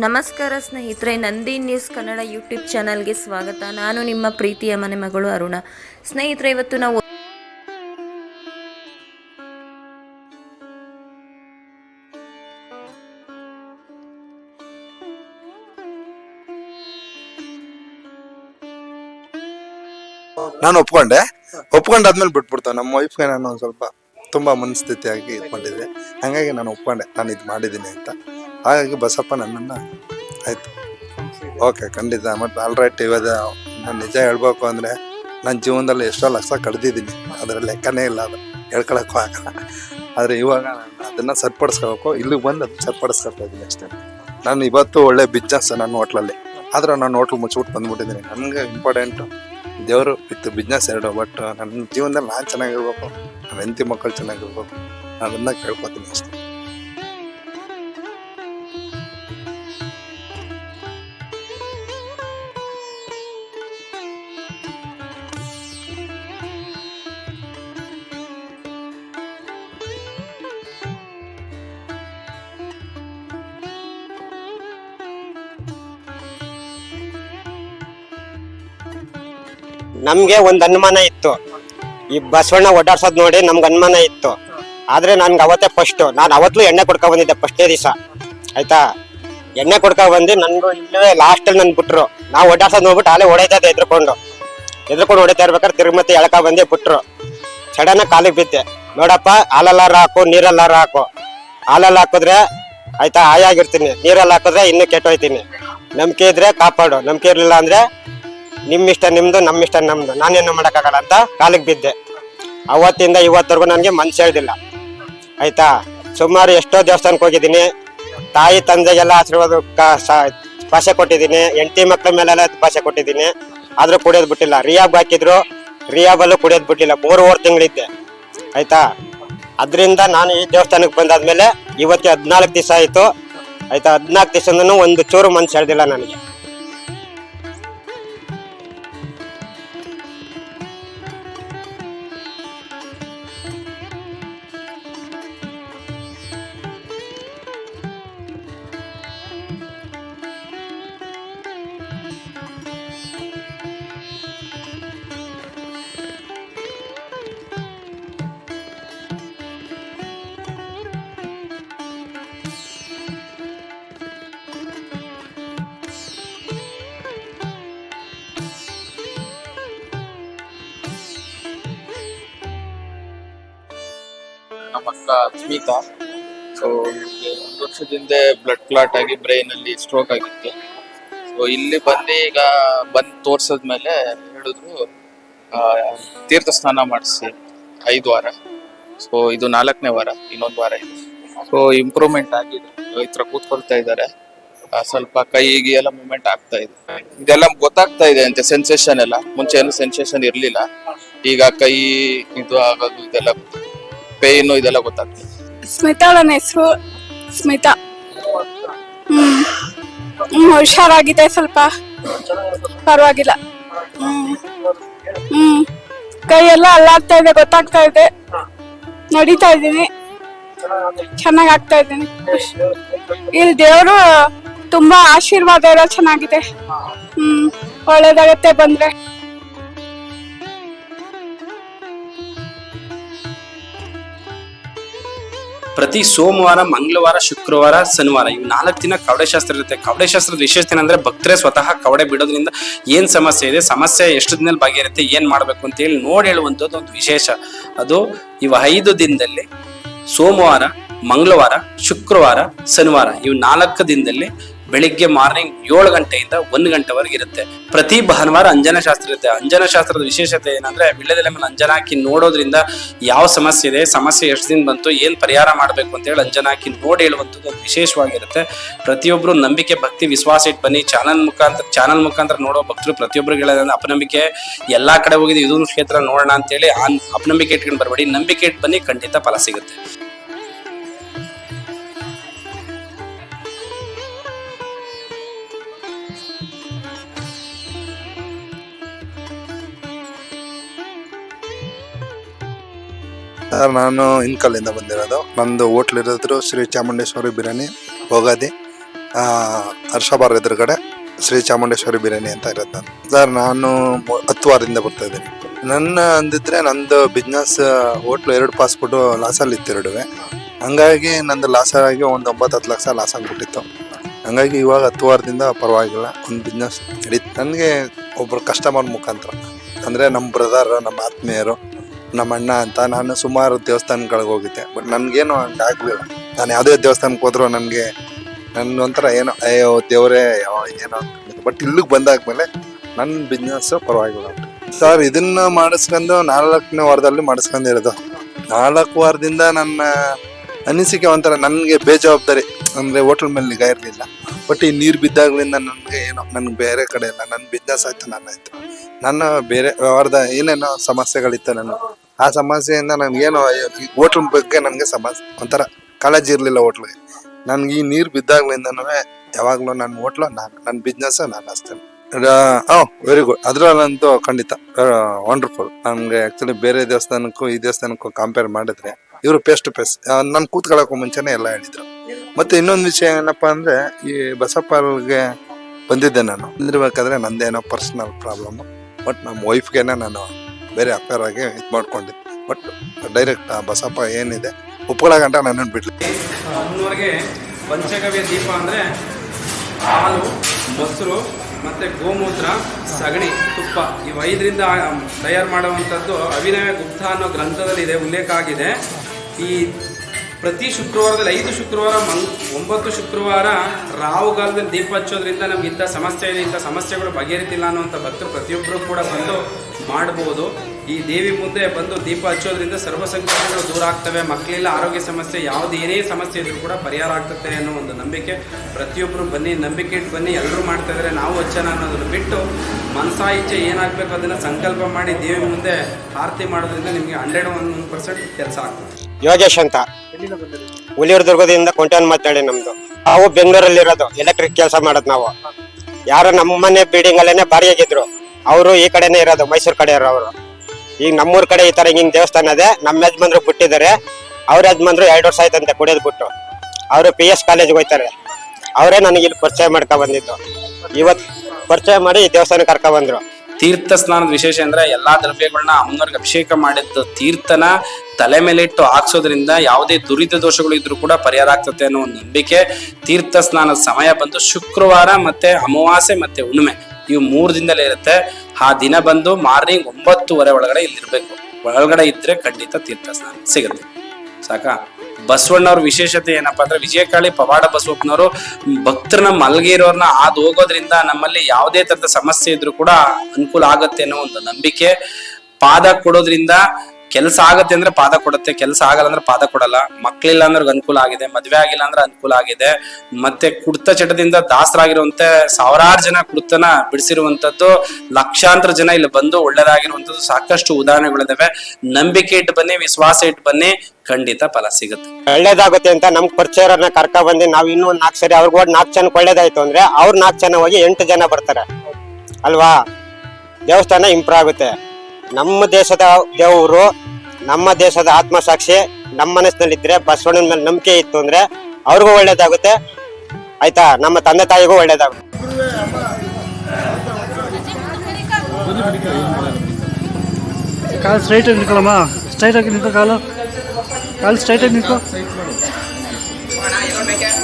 ನಮಸ್ಕಾರ ಸ್ನೇಹಿತರೆ, Nandi news Kannada YouTube ಚಾನಲ್ಗೆ ಸ್ವಾಗತ. ನಾನು ನಿಮ್ಮ ಪ್ರೀತಿಯ ಮನೆ ಮಗಳು ಅರುಣ. ಸ್ನೇಹಿತರೆ, ಇವತ್ತು ನಾವು ನಾನು ಒಪ್ಕೊಂಡೆ. ಒಪ್ಕೊಂಡಾದ್ಮೇಲೆ ಬಿಟ್ಬಿಡ್ತಾವೆ ನಮ್ಮ ವೈಫ್ಗೆ ನಾನು ಒಂದು ಸ್ವಲ್ಪ ತುಂಬಾ ಮನಸ್ಥಿತಿಯಾಗಿ ಇಟ್ಕೊಂಡಿದ್ದೆ. ಹಂಗಾಗಿ ನಾನು ಒಪ್ಕೊಂಡೆ. ನಾನು ಇದು ಮಾಡಿದ್ದೀನಿ ಅಂತ. ಹಾಗಾಗಿ ಬಸಪ್ಪ ನನ್ನನ್ನು ಆಯ್ತು. ಓಕೆ, ಖಂಡಿತ. ಮತ್ತೆ ಆಲ್ ರೈಟ್ ಇವಾಗ ನಾನು ನಿಜ ಹೇಳ್ಬೇಕು ಅಂದ್ರೆ ನನ್ನ ಜೀವನದಲ್ಲಿ ಎಷ್ಟೋ ಲಕ್ಷ ಕಳೆದಿದ್ದೀನಿ ಅದರ ಲೆಕ್ಕನೇ ಇಲ್ಲ ಅದು. ಹೇಳ್ಕೊಳಕ್ಕೂ ಆಗಲ್ಲ. ಆದರೆ ಇವಾಗ ನಾನು ಅದನ್ನ ಸರಿಪಡಿಸ್ಕೋಬೇಕು. ಇಲ್ಲಿಗೆ ಬಂದು ಅದನ್ನ ಸರಿಪಡಿಸ್ಕೊಳ್ತಾ ಇದ್ದೀನಿ ಅಷ್ಟೇ. ನಾನು ಇವತ್ತು ಒಳ್ಳೆ ಬಿಸ್ನೆಸ್ ನನ್ನ ಹೋಟ್ಲಲ್ಲಿ. ಆದ್ರೆ ನಾನು ಹೋಟ್ಲ್ ಮುಚ್ಚಿಬಿಟ್ಟು ಬಂದ್ಬಿಟ್ಟಿದ್ದೀನಿ. ನನಗೆ ಇಂಪಾರ್ಟೆಂಟು ದೇವರು ವಿತ್ ಬಿಸ್ನೆಸ್ ಎರಡು ಬಟ್ ನನ್ನ ಜೀವನದಲ್ಲಿ ನಾನು ಚೆನ್ನಾಗಿರ್ಬೇಕು. ನನ್ನ ಹೆಂಡತಿ ಮಕ್ಕಳು ಚೆನ್ನಾಗಿರ್ಬೇಕು. ನಾನು ಅದನ್ನ ಕೇಳ್ಕೊತೀನಿ ಅಷ್ಟೇ. ನಮ್ಗೆ ಒಂದ್ ಅನುಮಾನ ಇತ್ತು. ಈ ಬಸವಣ್ಣ ಓಡಾಡ್ಸೋದ್ ನೋಡಿ ನಮ್ಗೆ ಅನುಮಾನ ಇತ್ತು. ಆದ್ರೆ ನನ್ಗೆ ಅವತ್ತೇ ಫಸ್ಟ್ ನಾನು ಅವತ್ತು ಎಣ್ಣೆ ಕೊಡ್ಕೊ ಬಂದಿದ್ದೆ ಫಸ್ಟೇ ದಿವಸ. ಆಯ್ತಾ? ಎಣ್ಣೆ ಕೊಡ್ಕೊ ಬಂದು ನನ್ಗೂ ಇಲ್ಲೇ ಲಾಸ್ಟ್ ಅಲ್ಲಿ ನನ್ ಬಿಟ್ರು. ನಾವು ಓಡಾಡ್ಸೋದ್ ನೋಡ್ಬಿಟ್ಟು ಅಲ್ಲೇ ಎದ್ರಕೊಂಡು ಎದ್ರುಕೊಂಡು. ಎದ್ರುಕೊಂಡು ಹೊಡಿತಾ ಇರ್ಬೇಕಾದ್ರೆ ತಿರುಗಿ ಮತ್ತೆ ಎಳಕ ಬಂದೇ ಬಿಟ್ರು. ಸಡನ್ ಕಾಲಿಗೆ ಬಿದ್ದೆ. ನೋಡಪ್ಪ, ಹಾಲಲ್ಲಾರ ಹಾಕು, ನೀರಲ್ಲಾರ ಹಾಕು. ಹಾಲಲ್ಲಿ ಹಾಕಿದ್ರೆ, ಆಯ್ತಾ, ಹಾಯಾಗಿರ್ತೀನಿ. ನೀರಲ್ಲಿ ಹಾಕಿದ್ರೆ ಇನ್ನೂ ಕೆಟ್ಟೋಯ್ತೀನಿ. ನಂಬಿಕೆ ಇದ್ರೆ ಕಾಪಾಡು. ನಂಬಿಕೆ ಇರಲಿಲ್ಲ ಅಂದ್ರೆ ನಿಮ್ಮ ಇಷ್ಟ ನಿಮ್ದು ನಮ್ಮ ಇಷ್ಟ ನಮ್ದು. ನಾನೇನು ಮಾಡೋಕ್ಕಾಗಲ್ಲ ಅಂತ ಕಾಲಿಗೆ ಬಿದ್ದೆ. ಅವತ್ತಿಂದ ಇವತ್ತರೆಗೂ ನನಗೆ ಮನ್ಸು ಹೇಳ್ದಿಲ್ಲ. ಆಯ್ತಾ? ಸುಮಾರು ಎಷ್ಟೋ ದೇವಸ್ಥಾನಕ್ಕೆ ಹೋಗಿದ್ದೀನಿ. ತಾಯಿ, ತಂದೆಗೆಲ್ಲ ಆಶೀರ್ವಾದ ಭಾಷೆ ಕೊಟ್ಟಿದ್ದೀನಿ. ಎಂಟಿ ಮಕ್ಕಳ ಮೇಲೆಲ್ಲ ಭಾಷೆ ಕೊಟ್ಟಿದ್ದೀನಿ. ಆದರೂ ಕುಡಿಯೋದು ಬಿಟ್ಟಿಲ್ಲ. ರಿಯಾಬ್ ಹಾಕಿದ್ರು. ರಿಯಾಬಲ್ಲೂ ಕುಡಿಯೋದು ಬಿಟ್ಟಿಲ್ಲ. ಮೂರುವರೆ ತಿಂಗಳಿದ್ದೆ. ಆಯ್ತಾ? ಅದರಿಂದ ನಾನು ಈ ದೇವಸ್ಥಾನಕ್ಕೆ ಬಂದಾದ್ಮೇಲೆ ಇವತ್ತು ಹದಿನಾಲ್ಕು ದಿವಸ ಆಯಿತು. ಆಯ್ತಾ? ಹದಿನಾಲ್ಕು ದಿವಸದೂ ಒಂದು ಚೂರು ಮನ್ಸು ಹೇಳ್ದಿಲ್ಲ ನನಗೆ. ನಮ್ಮ ಅಕ್ಕ ಸ್ಮಿತಾ ಸೊ ಒಂದು ವರ್ಷದಿಂದ ಬ್ಲಡ್ ಕ್ಲಾಟ್ ಆಗಿ ಬ್ರೈನ್ ಅಲ್ಲಿ ಸ್ಟ್ರೋಕ್ ಆಗಿತ್ತು. ಸೊ ಇಲ್ಲಿ ಬಂದು ಈಗ ಬಂದು ತೋರ್ಸದ್ಮೇಲೆ ಹೇಳಿದ್ರು ತೀರ್ಥ ಸ್ನಾನ ಮಾಡಿಸಿ, ಐದು ವಾರ. ಸೊ ಇದು ನಾಲ್ಕನೇ ವಾರ, ಇನ್ನೊಂದು ವಾರ ಇದೆ. ಸೊ ಇಂಪ್ರೂವ್ಮೆಂಟ್ ಆಗಿದೆ. ಈ ಕೂತ್ಕೊಳ್ತಾ ಇದ್ದಾರೆ. ಸ್ವಲ್ಪ ಕೈಗೆ ಎಲ್ಲ ಮೂವ್ಮೆಂಟ್ ಆಗ್ತಾ ಇದೆ. ಇದೆಲ್ಲ ಗೊತ್ತಾಗ್ತಾ ಇದೆ ಅಂತೆ ಸೆನ್ಸೇಷನ್ ಎಲ್ಲ. ಮುಂಚೆ ಏನು ಸೆನ್ಸೇಷನ್ ಇರಲಿಲ್ಲ. ಈಗ ಕೈ ಇದು ಆಗೋದು ಇದೆಲ್ಲ ಪೇನು ಇದೆಲ್ಲ ಗೊತ್ತಾಗ್ತದೆ. ಸ್ಮಿತಾ ಅವಳ ಹೆಸರು ಸ್ಮಿತಾ. ಹ್ಮ್. ಹ್ಮ್, ಹುಷಾರಾಗಿದೆ ಸ್ವಲ್ಪ. ಪರವಾಗಿಲ್ಲ. ಹ್ಮ್. ಹ್ಮ್. ಕೈ ಎಲ್ಲ ಅಲ್ಲಾಡ್ತಾ ಇದೆ ಗೊತ್ತಾಗ್ತಾ ಇದೆ. ನಡೀತಾ ಇದ್ದೀನಿ. ಚೆನ್ನಾಗ್ ಆಗ್ತಾ ಇದ್ದೀನಿ. ಇಲ್ಲಿ ದೇವರು ತುಂಬಾ ಆಶೀರ್ವಾದ ಎಲ್ಲ ಚೆನ್ನಾಗಿದೆ. ಹ್ಮ್. ಒಳ್ಳೇದಾಗತ್ತೆ ಬಂದ್ರೆ. ಪ್ರತಿ ಸೋಮವಾರ, ಮಂಗಳವಾರ, ಶುಕ್ರವಾರ, ಶನಿವಾರ ಇವು ನಾಲ್ಕು ದಿನ ಕವಡೆ ಶಾಸ್ತ್ರ ಇರುತ್ತೆ. ಕವಡೆ ಶಾಸ್ತ್ರದ ವಿಶೇಷತೆ ಏನಂದ್ರೆ ಭಕ್ತರೇ ಸ್ವತಃ ಕವಡೆ ಬಿಡೋದ್ರಿಂದ ಏನು ಸಮಸ್ಯೆ ಇದೆ, ಸಮಸ್ಯೆ ಎಷ್ಟು ದಿನದಲ್ಲಿ ಬಗೆಹರುತ್ತೆ ಏನು ಮಾಡಬೇಕು ಅಂತ ಹೇಳಿ ನೋಡಿ ಹೇಳುವಂಥದ್ದು ಒಂದು ವಿಶೇಷ. ಅದು ಇವು ಐದು ದಿನದಲ್ಲಿ ಸೋಮವಾರ, ಮಂಗಳವಾರ, ಶುಕ್ರವಾರ, ಶನಿವಾರ ಇವು ನಾಲ್ಕು ದಿನದಲ್ಲಿ ಬೆಳಿಗ್ಗೆ ಮಾರ್ನಿಂಗ್ ಏಳು ಗಂಟೆಯಿಂದ ಒಂದು ಗಂಟೆವರೆಗೆ ಇರುತ್ತೆ. ಪ್ರತಿ ಭಾನುವಾರ ಅಂಜನ ಶಾಸ್ತ್ರ ಇರುತ್ತೆ. ಅಂಜನ ಶಾಸ್ತ್ರದ ವಿಶೇಷತೆ ಏನಂದ್ರೆ ವಿಳ್ಯದೆಲೆ ಮೇಲೆ ಅಂಜನ ಹಾಕಿ ನೋಡೋದ್ರಿಂದ ಯಾವ ಸಮಸ್ಯೆ ಇದೆ, ಸಮಸ್ಯೆ ಎಷ್ಟು ದಿನ ಬಂತು, ಏನ್ ಪರಿಹಾರ ಮಾಡಬೇಕು ಅಂತ ಹೇಳಿ ಅಂಜನ ಹಾಕಿ ನೋಡಿ ಹೇಳುವಂಥದ್ದು ವಿಶೇಷವಾಗಿರುತ್ತೆ. ಪ್ರತಿಯೊಬ್ಬರು ನಂಬಿಕೆ, ಭಕ್ತಿ, ವಿಶ್ವಾಸ ಇಟ್ಟು ಬನ್ನಿ. ಚಾನಲ್ ಮುಖಾಂತರ ಚಾನಲ್ ಮುಖಾಂತರ ನೋಡೋ ಭಕ್ತರು ಪ್ರತಿಯೊಬ್ಬರಿಗೆ ಹೇಳೋದಂದ್ರೆ ಅಪನಂಬಿಕೆ ಎಲ್ಲಾ ಕಡೆ ಹೋಗಿದ್ದು ಇದೊಂದು ಕ್ಷೇತ್ರ ನೋಡೋಣ ಅಂತೇಳಿ ಆ ಅಪನಂಬಿಕೆ ಇಟ್ಕೊಂಡು ಬರಬೇಡಿ. ನಂಬಿಕೆ ಇಟ್ಟು ಬನ್ನಿ, ಖಂಡಿತ ಫಲ ಸಿಗುತ್ತೆ. ಸರ್, ನಾನು ಇನ್ಕಲ್ಲಿಂದ ಬಂದಿರೋದು. ನಂದು ಹೋಟ್ಲ್ ಇರೋದ್ರು ಶ್ರೀ ಚಾಮುಂಡೇಶ್ವರಿ ಬಿರಿಯಾನಿ ಹೋಗೋದಿ ಹರ್ಷಬಾರ್ ಎದುರುಗಡೆ ಶ್ರೀ ಚಾಮುಂಡೇಶ್ವರಿ ಬಿರಿಯಾನಿ ಅಂತ ಇರೋದು ನಾನು ಸರ್, ನಾನು ಹತ್ತು ವಾರದಿಂದ ಬರ್ತಾ ಇದ್ದೀನಿ. ನನ್ನ ಅಂದಿದ್ರೆ ನಂದು ಬಿಸ್ನೆಸ್ ಹೋಟ್ಲು ಎರಡು ಪಾಸ್ಪೋರ್ಟ್ ಲಾಸಲ್ಲಿ ಇತ್ತು ಎರಡುವೆ ಹಂಗಾಗಿ ನಂದು ಲಾಸ್ ಒಂದು ಒಂಬತ್ತು ಹತ್ತು ಲಕ್ಷ ಲಾಸ್ ಆಗಿಬಿಟ್ಟಿತ್ತು. ಹಂಗಾಗಿ ಇವಾಗ ಹತ್ತು ವಾರದಿಂದ ಪರವಾಗಿಲ್ಲ, ಒಂದು ಬಿಸ್ನೆಸ್ ನಡೀತು ನನಗೆ ಒಬ್ಬರು ಕಸ್ಟಮರ್ ಮುಖಾಂತರ. ಅಂದರೆ ನಮ್ಮ ಬ್ರದರ್ ನಮ್ಮ ಆತ್ಮೀಯರು ನಮ್ಮ ಅಣ್ಣ ಅಂತ ನಾನು ಸುಮಾರು ದೇವಸ್ಥಾನಗಳಿಗೆ ಹೋಗಿದ್ದೆ. ಬಟ್ ನನಗೇನು ಆಗಲಿಲ್ಲ. ನಾನು ಯಾವುದೇ ದೇವಸ್ಥಾನಕ್ಕೆ ಹೋದ್ರು ನನಗೆ ನನ್ನ ಒಂಥರ ಏನೋ, ಅಯ್ಯೋ ದೇವರೇ ಏನೋ ಬಟ್ ಇಲ್ಲಿಗೆ ಬಂದಾದ್ಮೇಲೆ ನನ್ನ ಬಿಸ್ನೆಸ್ ಪರವಾಗಿಲ್ಲ. ಸರ್ ಇದನ್ನ ಮಾಡಿಸ್ಕೊಂಡು ನಾಲ್ಕನೇ ವಾರದಲ್ಲಿ ಮಾಡಿಸ್ಕೊಂಡಿರೋದು ನಾಲ್ಕು ವಾರದಿಂದ ನನ್ನ ಅನಿಸಿಕೆ ಒಂಥರ ನನಗೆ ಬೇಜವಾಬ್ದಾರಿ. ಅಂದರೆ ಹೋಟ್ಲ್ ಮೇಲೆ ನಿಗಾ ಇರಲಿಲ್ಲ. ಬಟ್ ಈ ನೀರು ಬಿದ್ದಾಗಲಿಂದ ನನಗೆ ಏನೋ, ನನಗೆ ಬೇರೆ ಕಡೆ ಇಲ್ಲ. ನನ್ನ ಬಿಸ್ನೆಸ್ ಆಯಿತು, ನಾನು ಆಯ್ತು. ನನ್ನ ಬೇರೆ ವ್ಯವಹಾರದ ಏನೇನೋ ಸಮಸ್ಯೆಗಳಿತ್ತು ನಾನು ಆ ಸಮಸ್ಯೆಯಿಂದ ನನಗೇನು ಹೋಟ್ಲ್ ಬಗ್ಗೆ ನನಗೆ ಸಮಸ್ಯೆ ಒಂಥರ ಕಾಳಜಿ ಇರಲಿಲ್ಲ ಹೋಟ್ಲಿಗೆ. ನನಗೆ ಈ ನೀರು ಬಿದ್ದಾಗ್ಲಿಂದನೂ ಯಾವಾಗಲೂ ನನ್ನ ಹೋಟ್ಲು, ನಾನು ನನ್ನ ಬಿಸ್ನೆಸ್ ನಾನು ಅಷ್ಟೇ. ಹಾಂ ವೆರಿ ಗುಡ್ ಅದರಲ್ಲಂತೂ ಖಂಡಿತ ವಂಡರ್ಫುಲ್ ನನಗೆ ಆ್ಯಕ್ಚುಲಿ ಬೇರೆ ದೇವಸ್ಥಾನಕ್ಕೂ, ಈ ದೇವಸ್ಥಾನಕ್ಕೂ ಕಂಪೇರ್ ಮಾಡಿದ್ರೆ ಇವರು ಫೇಸ್ ಟು ಫೇಸ್ ನಾನು ಕೂತ್ಕೊಳ್ಳೋಕ್ಕೂ ಮುಂಚೆನೇ ಎಲ್ಲ ಹೇಳಿದ್ರು. ಮತ್ತೆ ಇನ್ನೊಂದು ವಿಷಯ ಏನಪ್ಪ ಅಂದರೆ, ಈ ಬಸಪ್ಪಲ್ಗೆ ಬಂದಿದ್ದೆ ನಾನು. ಬಂದಿರ್ಬೇಕಾದ್ರೆ ನಂದೇನೋ ಪರ್ಸ್ನಲ್ ಪ್ರಾಬ್ಲಮ್ಮು ಬಟ್ ನಮ್ಮ ವೈಫ್ಗೆನೆ ನಾನು ಬೇರೆ ಅಫೇರ್ ಆಗಿ ಇದು ಮಾಡ್ಕೊಂಡೆ. ಬಟ್ ಡೈರೆಕ್ಟ್ ಆ ಬಸಪ್ಪ ಏನಿದೆ, ಉಪ್ಪುಗಳ ಗಂಟ ನನ್ನನ್ನು ಬಿಡ್ಲಿ. ಅಮ್ಮನವ್ರಿಗೆ ಪಂಚಗವ್ಯ ದೀಪ ಅಂದರೆ ಹಾಲು, ಮೊಸರು ಮತ್ತು ಗೋಮೂತ್ರ, ಸಗಣಿ, ತುಪ್ಪ. ಇವು ಐದರಿಂದ ತಯಾರು ಮಾಡುವಂಥದ್ದು ಅಭಿನಯ ಗುಪ್ತ ಅನ್ನೋ ಗ್ರಂಥದಲ್ಲಿ ಇದೆ, ಉಲ್ಲೇಖ ಆಗಿದೆ. ಈ ಪ್ರತಿ ಶುಕ್ರವಾರದಲ್ಲಿ ಐದು ಶುಕ್ರವಾರ ಮಂಗ್ ಒಂಬತ್ತು ಶುಕ್ರವಾರ ರಾಹುಗಾಲದಲ್ಲಿ ದೀಪ ಹಚ್ಚೋದ್ರಿಂದ ನಮ್ಗೆ ಇಂಥ ಸಮಸ್ಯೆ ಇದೆ, ಇಂಥ ಸಮಸ್ಯೆಗಳು ಬಗೆಹರಿತಿಲ್ಲ ಅನ್ನೋಂಥ ಭಕ್ತರು ಪ್ರತಿಯೊಬ್ಬರು ಕೂಡ ಬಂದು ಮಾಡಬಹುದು ಈ ದೇವಿ ಮುಂದೆ ಬಂದು ದೀಪ ಹಚ್ಚೋದ್ರಿಂದ ಸರ್ವ ಸಂಕಟಗಳು ದೂರ ಆಗ್ತವೆ, ಮಕ್ಕಳಿಲ್ಲ, ಆರೋಗ್ಯ ಸಮಸ್ಯೆ, ಯಾವುದು ಏನೇ ಸಮಸ್ಯೆ ಇದ್ರೂ ಕೂಡ ಪರಿಹಾರ ಆಗ್ತದೆ ಅನ್ನೋ ಒಂದು ನಂಬಿಕೆ ಪ್ರತಿಯೊಬ್ಬರು ಬನ್ನಿ, ನಂಬಿಕೆ ಇಟ್ಟು ಬನ್ನಿ, ಎಲ್ಲರೂ ಮಾಡ್ತಾ ಇದ್ದಾರೆ, ನಾವು ಹಚ್ಚೋಣ ಅನ್ನೋದನ್ನು ಬಿಟ್ಟು ಮನಸಾ ಇಚ್ಛೆ ಏನಾಗಬೇಕು ಅದನ್ನು ಸಂಕಲ್ಪ ಮಾಡಿ ದೇವಿ ಮುಂದೆ ಆರತಿ ಮಾಡೋದ್ರಿಂದ ನಿಮಗೆ ಹಂಡ್ರೆಡ್ ಒನ್ ಪರ್ಸೆಂಟ್ ಕೆಲಸ ಆಗ್ತದೆ. ಯೋಗೇಶ್ ಅಂತ. ಹುಲಿಯೂರು ದುರ್ಗದಿಂದ ಕೊಂಟನ್ ಮಾತಾಡಿ ನಮ್ದು. ನಾವು ಬೆಂಗಳೂರಲ್ಲಿ ಇರೋದು ಎಲೆಕ್ಟ್ರಿಕ್ ಕೆಲಸ ಮಾಡೋದು ನಾವು. ಯಾರು ನಮ್ಮ ಮನೆ ಬಿಲ್ಡಿಂಗ್ ಅಲ್ಲೇನೆ ಬಾಡಿಗೆಗಿದ್ರು ಅವರು ಈ ಕಡೆನೇ ಇರೋದು, ಮೈಸೂರು ಕಡೆ ಇರೋರು ಈಗ ನಮ್ಮೂರ್ ಕಡೆ ಈ ತರ ಹಿಂಗ್ ದೇವಸ್ಥಾನ ಅದೇ ನಮ್ಮ ಯಜಮಾನ್ರು ಬಿಟ್ಟಿದ್ದಾರೆ. ಅವ್ರ ಯಜಮಾನ್ರು ಎರಡು ವರ್ಷ ಆಯ್ತಂತೆ ಕುಡಿಯೋದು ಬಿಟ್ಟು. ಅವರು ಪಿ ಎಸ್ ಕಾಲೇಜ್ಗೆ ಹೋಯ್ತಾರೆ. ಅವರೇ ನನಗೆ ಇಲ್ಲಿ ಪರಿಚಯ ಮಾಡ್ಕೊ ಬಂದಿದ್ದು. ಇವತ್ತು ಪರಿಚಯ ಮಾಡಿ ಈ ದೇವಸ್ಥಾನ ಕರ್ಕೊ ಬಂದ್ರು. ತೀರ್ಥ ಸ್ನಾನದ ವಿಶೇಷ ಅಂದ್ರೆ ಎಲ್ಲಾ ದ್ರವ್ಯಗಳನ್ನ ಅಮ್ಮನವ್ರಿಗೆ ಅಭಿಷೇಕ ಮಾಡಿದ್ದು ತೀರ್ಥನ ತಲೆ ಮೇಲೆ ಇಟ್ಟು ಹಾಕ್ಸೋದ್ರಿಂದ ಯಾವುದೇ ದುರಿತ ದೋಷಗಳು ಇದ್ರೂ ಕೂಡ ಪರಿಹಾರ ಆಗ್ತದೆ ಅನ್ನೋ ಒಂದು ನಂಬಿಕೆ. ತೀರ್ಥ ಸ್ನಾನದ ಸಮಯ ಬಂದು ಶುಕ್ರವಾರ ಮತ್ತೆ ಅಮಾವಾಸ್ಯೆ ಮತ್ತೆ ಹುಣ್ಣಿಮೆ ಇವು ಮೂರು ದಿನದಲ್ಲೇ ಇರುತ್ತೆ. ಆ ದಿನ ಬಂದು ಮಾರ್ನಿಂಗ್ ಒಂಬತ್ತುವರೆ ಒಳಗಡೆ ಇಲ್ಲಿರ್ಬೇಕು. ಒಳಗಡೆ ಇದ್ರೆ ಖಂಡಿತ ತೀರ್ಥ ಸ್ನಾನ ಸಿಗುತ್ತೆ. ಸಾಕಾ. ಬಸವಣ್ಣವ್ರ ವಿಶೇಷತೆ ಏನಪ್ಪಾ ಅಂದ್ರೆ ವಿಜಯಕಾಳಿ ಪವಾಡ ಬಸವಪ್ಪನವರು ಭಕ್ತರನ್ನ ಮಲಗಿರೋರ್ನ ಆದ್ ಹೋಗೋದ್ರಿಂದ ನಮ್ಮಲ್ಲಿ ಯಾವುದೇ ತರದ ಸಮಸ್ಯೆ ಇದ್ರೂ ಕೂಡ ಅನುಕೂಲ ಆಗತ್ತೆ ಅನ್ನೋ ಒಂದು ನಂಬಿಕೆ. ಪಾದ ಕೊಡೋದ್ರಿಂದ ಕೆಲಸ ಆಗತ್ತೆ ಅಂದ್ರೆ ಪಾದ ಕೊಡುತ್ತೆ, ಕೆಲಸ ಆಗಲ್ಲ ಅಂದ್ರೆ ಪಾದ ಕೊಡಲ್ಲ. ಮಕ್ಳಿಲ್ಲ ಅಂದ್ರೆ ಅನುಕೂಲ ಆಗಿದೆ, ಮದ್ವೆ ಆಗಿಲ್ಲ ಅಂದ್ರೆ ಅನುಕೂಲ ಆಗಿದೆ. ಮತ್ತೆ ಕುಡ್ತ ಚಟದಿಂದ ದಾಸರಾಗಿರುವಂತೆ ಸಾವಿರಾರು ಜನ ಕುಡ್ತನ ಬಿಡಿಸಿರುವಂತದ್ದು ಲಕ್ಷಾಂತರ ಜನ ಇಲ್ಲಿ ಬಂದು ಒಳ್ಳೇದಾಗಿರುವಂತದ್ದು ಸಾಕಷ್ಟು ಉದಾಹರಣೆಗಳಿದಾವೆ. ನಂಬಿಕೆ ಇಟ್ಟು ಬನ್ನಿ, ವಿಶ್ವಾಸ ಇಟ್ಟು ಬನ್ನಿ, ಖಂಡಿತ ಫಲ ಸಿಗುತ್ತೆ. ಒಳ್ಳೇದಾಗುತ್ತೆ ಅಂತ ನಮ್ ಪರಿಚಯರನ್ನ ಕರ್ಕ ಬಂದು ನಾವ್ ಇನ್ನೂ ಒಂದ್ ನಾಲ್ಕು ಸರಿ ಅವ್ರಿಗೆ ಹೋಗಿ ನಾಲ್ಕು ಜನಕ್ಕೆ ಒಳ್ಳೇದಾಯ್ತು ಅಂದ್ರೆ ಅವ್ರ ನಾಲ್ಕು ಜನ ಹೋಗಿ ಎಂಟು ಜನ ಬರ್ತಾರೆ. ಅಲ್ವಾ? ದೇವಸ್ಥಾನ ಇಂಪ್ರೂವ್ ಆಗುತ್ತೆ. ನಮ್ಮ ದೇಶದ ದೇವರು ನಮ್ಮ ದೇಶದ ಆತ್ಮಸಾಕ್ಷಿ, ನಮ್ಮ ಮನಸ್ಸಿನಲ್ಲಿದ್ರೆ ಬಸವಣ್ಣನ ಮೇಲೆ ನಂಬಿಕೆ ಇತ್ತು ಅಂದ್ರೆ ಅವ್ರಿಗೂ ಒಳ್ಳೇದಾಗುತ್ತೆ. ಆಯ್ತಾ? ನಮ್ಮ ತಂದೆ ತಾಯಿಗೂ ಒಳ್ಳೇದಾಗುತ್ತೆ. ಕಾಲು ಸ್ಟ್ರೈಟಾಗಿ ನಿಂತ್ಕೊಳ್ಳಮ್ಮ. ಸ್ಟ್ರೈಟಾಗಿ ನಿಂತ ಕಾಲು. ಕಾಲು ಸ್ಟ್ರೈಟಾಗಿ ನಿಂತ್ಕೊ.